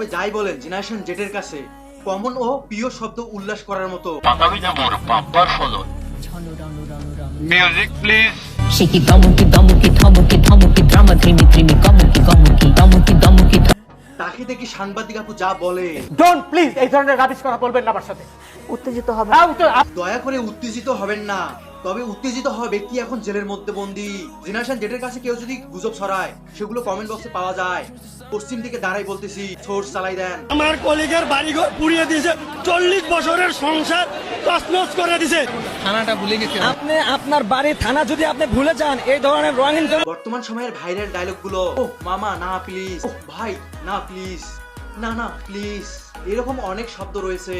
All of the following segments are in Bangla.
তবে যাই বলেন জেনারেশন জেটের কাছে কমন ও প্রিয় শব্দ উল্লাস করার মতো। Music please damuki damuki thamuki thamuki drama trimi trimi kamuki kamuki damuki damuki তাকে দেখি সাংবাদিক আপু যা বলে। ডোন্ট প্লিজ এই ধরনের রাবিশ কথা বলবেন না আমার সাথে। উত্তেজিত হবে হ্যাঁ, দয়া করে উত্তেজিত হবেন না। তবে উত্তেজিত হওয়া ব্যক্তি এখন জেলের মধ্যে বন্দি? জেনারেশন জেটের কাছে কেউ যদি গুজব ছড়ায় সেগুলো কমেন্ট বক্সে পাওয়া যায়। পশ্চিম দিকে দাঁড়াই বলতেছি সোর্স চালাই দেন। আমার কলিগের বাড়িঘর পুড়িয়ে দিয়েছে চল্লিশ বছরের সংসার তছনছ করে দিছে আপনি আপনার বাড়ি থানা যদি আপনি ভুলে যান এই ধরনের রঙিন বর্তমান সময়ের ভাইরাল ডায়লগগুলো ও মামা না প্লিজ ও ভাই না প্লিজ না না প্লিজ এরকম অনেক শব্দ রয়েছে।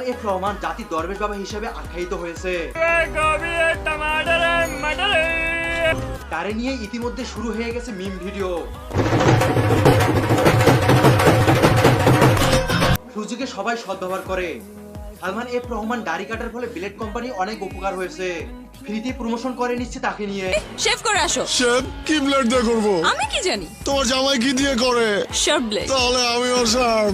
সালমান এফ রহমান জাতির দরবেশ বাবা হিসেবে আখ্যায়িত হয়েছে। তারে নিয়ে ইতিমধ্যে শুরু হয়ে গেছে মিম ভিডিও। সুযোগে সবাই সদ্ব্যবহার করে। সালমান এফ রহমান দাড়ি কাটার ফলে বিলেট কোম্পানি অনেক উপকার হয়েছে। ফ্রিতে প্রমোশন করে নিচ্ছে তাকে নিয়ে। শেভ করে আসো। শেফ কি ব্লেড দিয়ে করব? আমি কি জানি? তোমার জামাই কি দিয়ে করে? শার্প ব্লেড তাহলে আমিও শেফ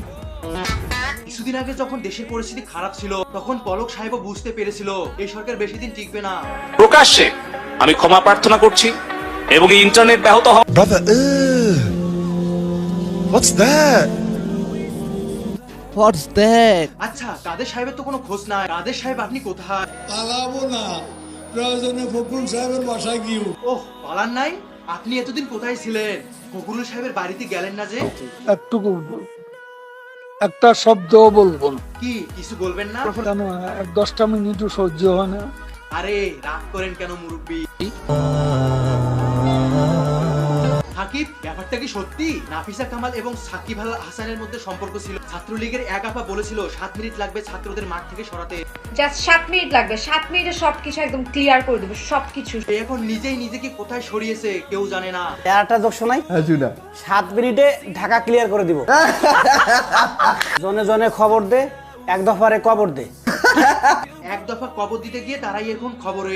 কিছুদিন আগে যখন দেশের পরিস্থিতি খারাপ ছিল তখন পলক সাহেবও বুঝতে পেরেছিল এই সরকার বেশি দিন টিকবে না। প্রকাশ্যে আমি ক্ষমা প্রার্থনা করছি এবং ইন্টারনেট ব্যাহত হওয়া ugh. What's that? আচ্ছা কাদের সাহেবের তো কোনো খোঁজ নাই। কাদের সাহেব আপনি কোথায়? পালাবো না। প্রয়োজনে ফখরুল সাহেবের বাসায় গিয়ে ওহ পালান নাই? আপনি এতদিন কোথায় ছিলেন? ফখরুল সাহেবের বাড়িতে গেলেন না যে? একটুকু একটা শব্দ বলব না। কি? কিছু বলবেন না? কেন এক দশটা মিনিটও সহ্য হয় না। আরে রাগ করেন কেন মুরব্বী? সাকিব ব্যাপারটা কি সত্যি? নাফিসা কামাল এবং সাকিব আল হাসানের মধ্যে সম্পর্ক ছিল। ছাত্রলীগের এক আপা বলেছিল সাত মিনিট লাগবে ছাত্রদের মাঠ থেকে সরাতে। জাস্ট সাত মিনিট লাগবে। সাত মিনিটে সবকিছু একদম ক্লিয়ার করে দেবো সবকিছু। এখন নিজেই নিজেকে কোথায় সরিয়েছে কেউ জানে না। একটা যোগ শোনাই? সাত মিনিটে ঢাকা ক্লিয়ার করে দিব। জনে জনে খবর দে এক দফারে কবর দে। এক দফা কবর দিতে গিয়ে তারাই এখন খবরে।